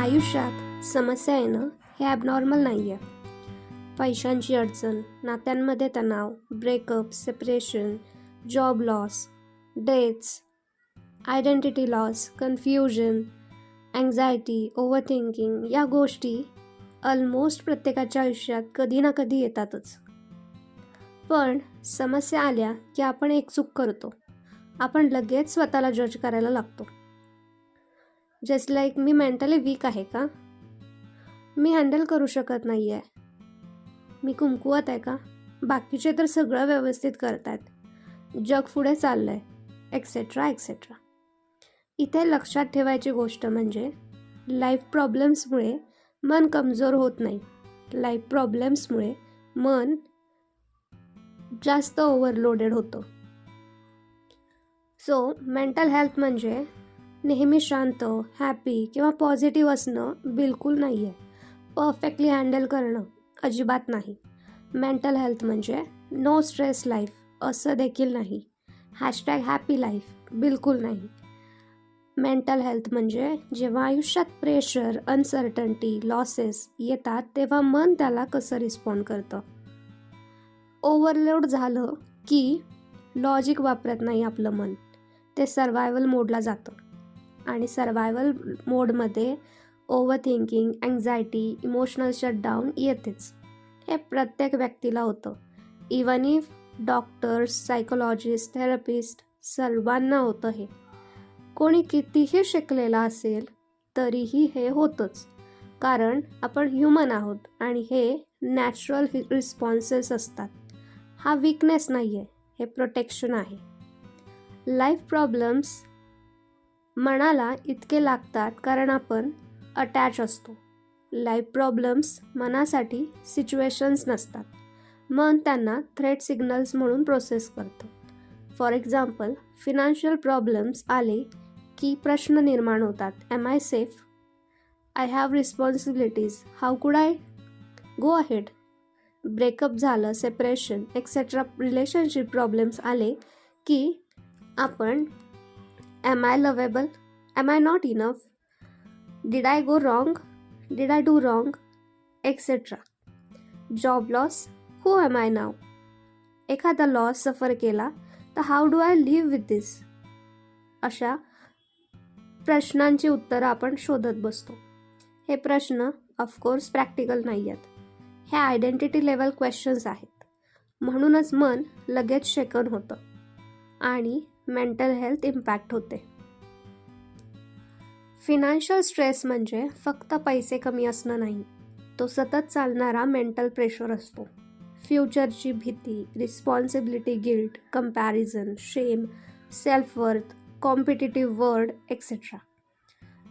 आयुष्यात समस्या येणं हे ॲबनॉर्मल नाही आहे पैशांची अडचण नात्यांमध्ये तणाव breakup separation job loss deaths identity loss confusion anxiety over thinking या गोष्टी ऑलमोस्ट प्रत्येकाच्या आयुष्यात कधी ना कधी येतातच. पण समस्या आल्या की आपण एक चूक करतो. आपण लगेच स्वतःला जज करायला लागतो. जस्ट लाईक मी मेंटली वीक आहे का? मी हँडल करू शकत नाही आहे मी कुमकुवत आहे का? बाकीचे तर सगळं व्यवस्थित करतात जग पुढे चाललं आहे एक्सेट्रा एक्सेट्रा इथे लक्षात ठेवायची गोष्ट म्हणजे लाईफ प्रॉब्लेम्समुळे मन कमजोर होत नाही. लाईफ प्रॉब्लेम्समुळे मन जास्त ओव्हरलोडेड होतं. सो मेंटल हेल्थ म्हणजे नेहमी शांत हॅपी किंवा पॉझिटिव्ह असणं बिलकुल नाही आहे परफेक्टली हँडल करणं अजिबात नाही. मेंटल हेल्थ म्हणजे नो स्ट्रेस लाईफ असं देखील नाही. हॅशटॅग हॅपी लाईफ बिलकुल नाही. मेंटल हेल्थ म्हणजे जेव्हा आयुष्यात प्रेशर अनसर्टन्टी लॉसेस येतात तेव्हा मन त्याला कसं रिस्पॉन्ड करतं? ओव्हरलोड झालं की लॉजिक वापरत नाही आपलं मन. ते सर्वायवल मोडला जातं. आणि सर्वायवल मोडमध्ये over thinking anxiety emotional shutdown येतेच. हे प्रत्येक व्यक्तीला होतं. Even if doctors psychologist therapist सर्वांना होतं हे. कोणी कितीही शिकलेला असेल तरीही हे होतंच. कारण आपण ह्युमन आहोत आणि हे नॅचरल रिस्पॉन्सेस असतात. हा विकनेस नाही आहे हे प्रोटेक्शन आहे. लाईफ प्रॉब्लेम्स मनाला इतके लागतात कारण आपण अटॅच असतो. लाईफ प्रॉब्लेम्स मनासाठी सिच्युएशन्स नसतात. मन त्यांना थ्रेट सिग्नल्स म्हणून प्रोसेस करतं. फॉर एक्झाम्पल फिनान्शियल प्रॉब्लेम्स आले की प्रश्न निर्माण होतात. Am I safe I have responsibilities how could I go ahead breakup झालं सेपरेशन एक्सेट्रा रिलेशनशिप प्रॉब्लेम्स आले की आपण am I lovable am I not enough Did I go wrong? Did I do wrong? Etcetera Job loss. Who am I now एखादा loss suffer केला तर how do I live with this अशा प्रश्नांची उत्तरं आपण शोधत बसतो. हे प्रश्न ऑफकोर्स प्रॅक्टिकल नाही आहेत हे आयडेंटिटी लेवल क्वेश्चन्स आहेत. म्हणूनच मन लगेच शेकन होतं. आणि मेंटल हेल्थ इम्पॅक्ट होते. फिनान्शियल स्ट्रेस म्हणजे फक्त पैसे कमी असणं नाही तो सतत चालणारा मेंटल प्रेशर असतो. फ्युचरची भीती responsibility guilt comparison shame self worth competitive world etcetera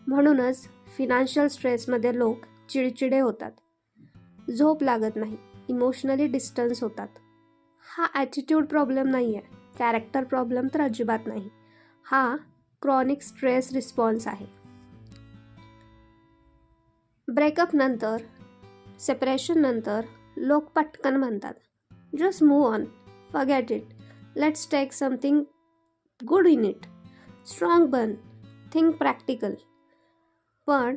म्हणूनच फिनान्शियल स्ट्रेसमध्ये लोक चिडचिडे होतात. झोप लागत नाही इमोशनली डिस्टन्स होतात. हा ॲटिट्यूड प्रॉब्लेम नाही आहे कॅरेक्टर प्रॉब्लेम तर अजिबात नाही. हा क्रॉनिक स्ट्रेस रिस्पॉन्स आहे. ब्रेकअप नंतर सेपरेशन नंतर लोक पटकन म्हणतात just move on forget it let's take something good in it strong bun think practical पण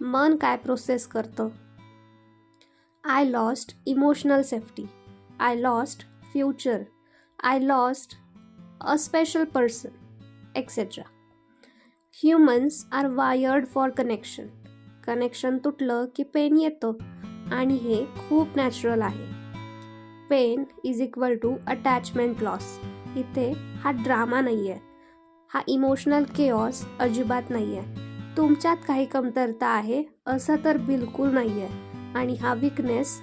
मन काय प्रोसेस करतं? I lost emotional safety I lost future I lost a special person etcetera humans are wired for connection. Connection तुटलं की pain येतं आणि हे खूप नॅचरल आहे. Pain is equal to attachment loss. इथे हा ड्रामा नाही आहे हा इमोशनल केऑस अजिबात नाही आहे तुमच्यात काही कमतरता आहे असं तर बिलकुल नाही आहे आणि हा विकनेस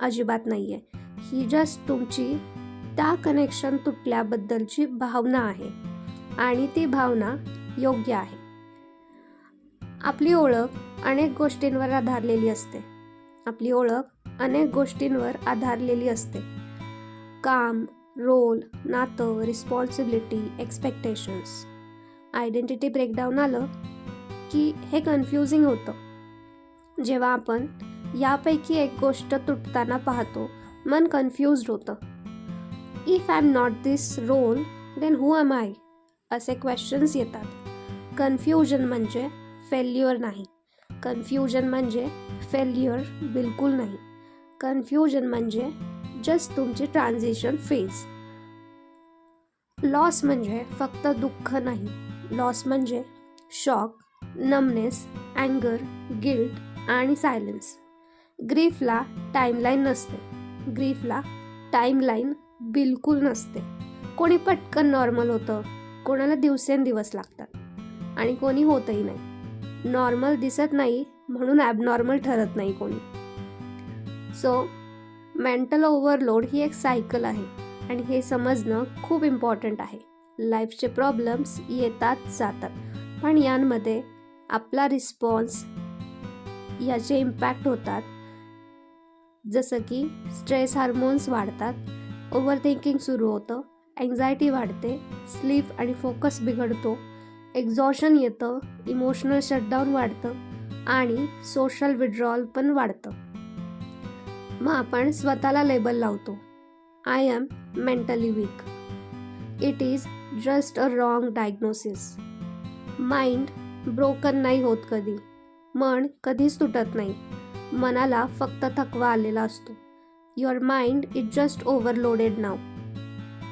अजिबात नाही आहे ही जस्ट तुमची त्या कनेक्शन तुटल्याबद्दलची भावना आहे. आणि ती भावना योग्य आहे. आपली ओळख अनेक गोष्टींवर आधारलेली असते. आपली ओळख अनेक गोष्टींवर आधारलेली असते. काम रोल नातं रिस्पॉन्सिबिलिटी एक्सपेक्टेशन्स आयडेंटिटी ब्रेकडाऊन आलं की हे कन्फ्युजिंग होतं. जेव्हा आपण यापैकी एक गोष्ट तुटताना पाहतो मन कन्फ्यूज होतं. If I am not this role then who am I असे क्वेश्चन्स येतात. कन्फ्युजन म्हणजे फेल्युअर नाही. कन्फ्युजन म्हणजे फेल्युअर बिलकुल नाही. कन्फ्युजन म्हणजे जस्ट तुमची ट्रान्झिशन फेज लॉस म्हणजे फक्त दुःख नाही. लॉस म्हणजे शॉक नमनेस अँगर गिल्ट आणि सायलेन्स ग्रीफला टाईमलाईन नसते. ग्रीफला टाईमलाईन बिलकुल नसते. कोणी पटकन नॉर्मल होतं कोणाला दिवसेंदिवस लागतात. आणि कोणी होतही नाही. नॉर्मल दिसत नाही म्हणून ॲबनॉर्मल ठरत नाही कोणी. सो मेंटल ओव्हरलोड ही एक सायकल आहे आणि हे समजणं खूप इम्पॉर्टंट आहे. लाईफचे प्रॉब्लेम्स येतात जातात. पण यांमध्ये आपला रिस्पॉन्स याचे इम्पॅक्ट होतात. जसं की स्ट्रेस हार्मोन्स वाढतात. ओव्हर थिंकिंग सुरू होतं. अँझायटी वाढते. स्लीप आणि फोकस बिघडतो. एक्झॉशन येतं. इमोशनल शटडाऊन वाढतं. आणि सोशल विड्रॉल पण वाढतं. मग आपण स्वतःला लेबल लावतो. I am mentally weak it is just a wrong diagnosis mind broken नाही होत कधी. मन कधीच तुटत नाही. मनाला फक्त थकवा आलेला असतो. Your mind is just overloaded now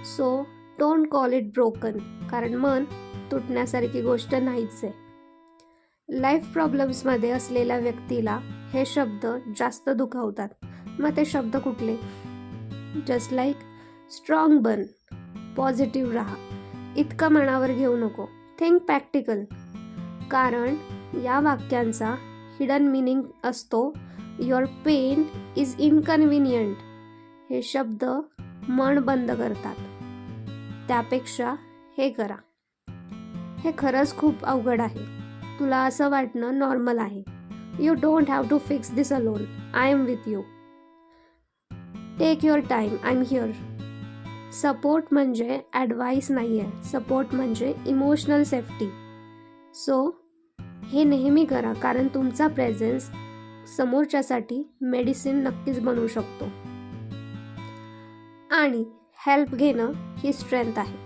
so don't call it broken कारण मन तुटण्यासारखी गोष्ट नाहीच आहे. लाईफ प्रॉब्लेम्समध्ये असलेल्या व्यक्तीला हे शब्द जास्त दुखावतात. मग ते शब्द कुठले? जस्ट लाईक स्ट्रॉंग बन पॉझिटिव्ह राहा. इतकं मनावर घेऊ नको. थिंक प्रॅक्टिकल कारण या वाक्यांचा हिडन मिनिंग असतो. युअर पेन इज इनकन्व्हिनियंट हे शब्द मन बंद करतात. त्यापेक्षा हे करा. हे खरंच खूप अवघड आहे. तुला असं वाटणं नॉर्मल आहे. You don't have to fix this alone I am with you take your time I am here support म्हणजे ॲडवाईस नाही आहे सपोर्ट म्हणजे इमोशनल सेफ्टी सो हे नेहमी करा कारण तुमचा प्रेझेन्स समोरच्यासाठी मेडिसिन नक्कीच बनवू शकतो. आणि हेल्प घेणं ही स्ट्रेंथ आहे.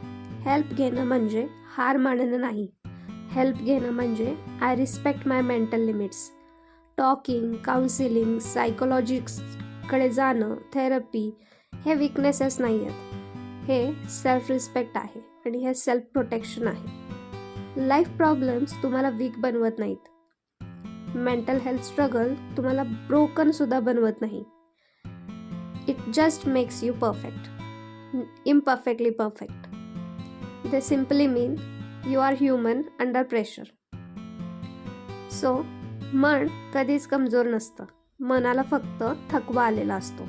हेल्प घेणं म्हणजे हार मानणं नाही. हेल्प घेणं म्हणजे I respect my mental limits talking counselling सायकोलॉजिक्सकडे जाणं थेरपी हे विकनेसेस नाही आहेत हे सेल्फ रिस्पेक्ट आहे आणि हे सेल्फ प्रोटेक्शन आहे. लाईफ प्रॉब्लेम्स तुम्हाला वीक बनवत नाहीत. मेंटल हेल्थ स्ट्रगल तुम्हाला ब्रोकनसुद्धा बनवत नाही. It just makes you perfect imperfectly perfect they simply mean you are human under pressure so मन कधीच कमजोर नसतं. मनाला फक्त थकवा आलेला असतो.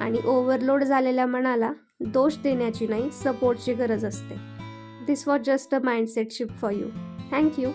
आणि ओव्हरलोड झालेल्या मनाला दोष देण्याची नाही सपोर्टची गरज असते. This was just a mindset shift for you thank you